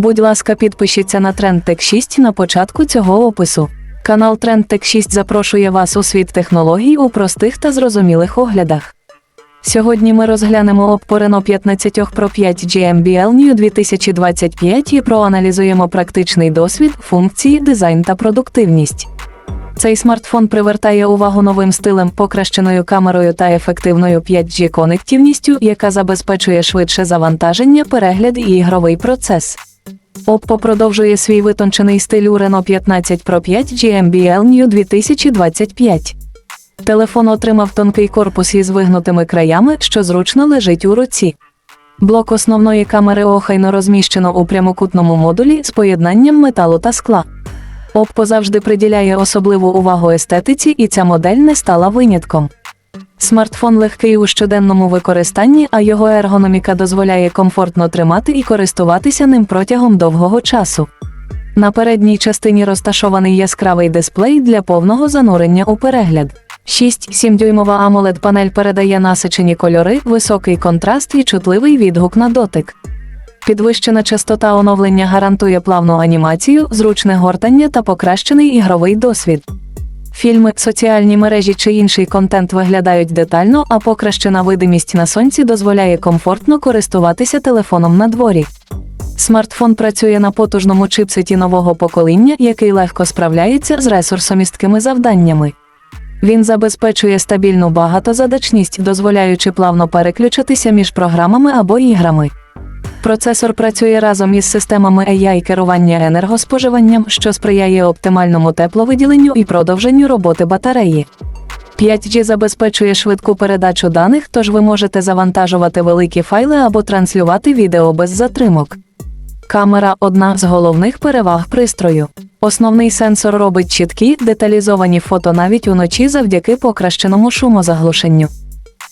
Будь ласка, підпишіться на TrendTech 6 на початку цього опису. Канал TrendTech 6 запрошує вас у світ технологій у простих та зрозумілих оглядах. Сьогодні ми розглянемо Reno 15 Pro 5 GMBL New 2025 і проаналізуємо практичний досвід, функції, дизайн та продуктивність. Цей смартфон привертає увагу новим стилем, покращеною камерою та ефективною 5G конективністю, яка забезпечує швидше завантаження, перегляд і ігровий процес. Oppo продовжує свій витончений стиль у Reno 15 Pro 5 GMBL New 2025. Телефон отримав тонкий корпус із вигнутими краями, що зручно лежить у руці. Блок основної камери охайно розміщено у прямокутному модулі з поєднанням металу та скла. Oppo завжди приділяє особливу увагу естетиці, і ця модель не стала винятком. Смартфон легкий у щоденному використанні, а його ергономіка дозволяє комфортно тримати і користуватися ним протягом довгого часу. На передній частині розташований яскравий дисплей для повного занурення у перегляд. 6-7 дюймова amoled панель передає насичені кольори, високий контраст і чутливий відгук на дотик. Підвищена частота оновлення гарантує плавну анімацію, зручне гортання та покращений ігровий досвід. Фільми, соціальні мережі чи інший контент виглядають детально, а покращена видимість на сонці дозволяє комфортно користуватися телефоном на дворі. Смартфон працює на потужному чипсеті нового покоління, який легко справляється з ресурсомісткими завданнями. Він забезпечує стабільну багатозадачність, дозволяючи плавно переключитися між програмами або іграми. Процесор працює разом із системами AI керування енергоспоживанням, що сприяє оптимальному тепловиділенню і продовженню роботи батареї. 5G забезпечує швидку передачу даних, тож ви можете завантажувати великі файли або транслювати відео без затримок. Камера одна з головних переваг пристрою. Основний сенсор робить чіткі, деталізовані фото навіть уночі завдяки покращеному шумозаглушенню.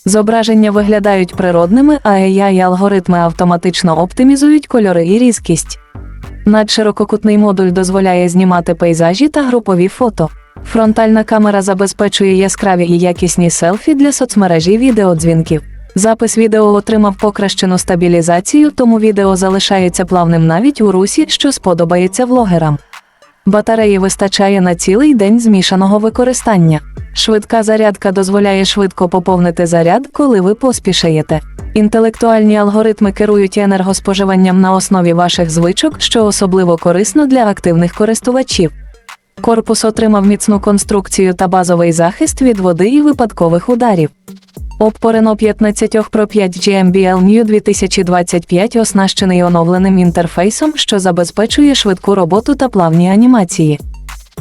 Зображення виглядають природними, а AI-алгоритми автоматично оптимізують кольори і різкість. Надширококутний модуль дозволяє знімати пейзажі та групові фото. Фронтальна камера забезпечує яскраві і якісні селфі для соцмережі відеодзвінків. Запис відео отримав покращену стабілізацію, тому відео залишається плавним навіть у русі, що сподобається влогерам. Батареї вистачає на цілий день змішаного використання. Швидка зарядка дозволяє швидко поповнити заряд, коли ви поспішаєте. Інтелектуальні алгоритми керують енергоспоживанням на основі ваших звичок, що особливо корисно для активних користувачів. Корпус отримав міцну конструкцію та базовий захист від води і випадкових ударів. Oppo 15 Pro 5 GMBL New 2025 оснащений оновленим інтерфейсом, що забезпечує швидку роботу та плавні анімації.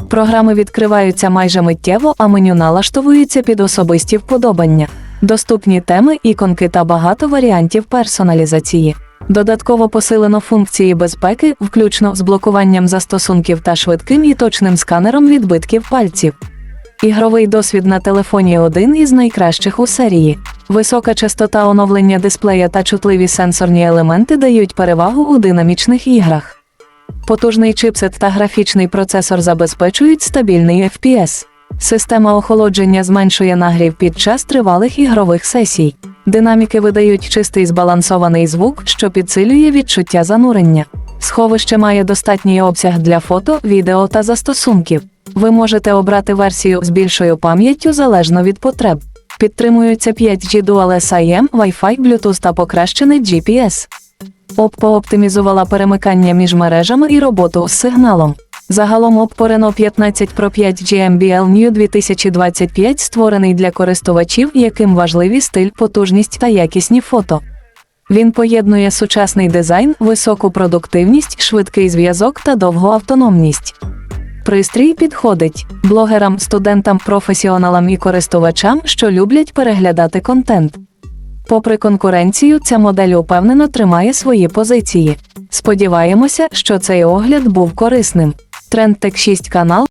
Програми відкриваються майже миттєво, а меню налаштовується під особисті вподобання. Доступні теми, іконки та багато варіантів персоналізації. Додатково посилено функції безпеки, включно з блокуванням застосунків та швидким і точним сканером відбитків пальців. Ігровий досвід на телефоні один із найкращих у серії. Висока частота оновлення дисплея та чутливі сенсорні елементи дають перевагу у динамічних іграх. Потужний чипсет та графічний процесор забезпечують стабільний FPS. Система охолодження зменшує нагрів під час тривалих ігрових сесій. Динаміки видають чистий збалансований звук, що підсилює відчуття занурення. Сховище має достатній обсяг для фото, відео та застосунків. Ви можете обрати версію з більшою пам'яттю залежно від потреб. Підтримуються 5G Dual SIM, Wi-Fi, Bluetooth та покращений GPS. Oppo оптимізувала перемикання між мережами і роботу з сигналом. Загалом Oppo Reno 15 Pro 5 GMBL New 2025 створений для користувачів, яким важливі стиль, потужність та якісні фото. Він поєднує сучасний дизайн, високу продуктивність, швидкий зв'язок та довгу автономність. Пристрій підходить блогерам, студентам, професіоналам і користувачам, що люблять переглядати контент. Попри конкуренцію, ця модель упевнено тримає свої позиції. Сподіваємося, що цей огляд був корисним. Тренд Тек 6 канал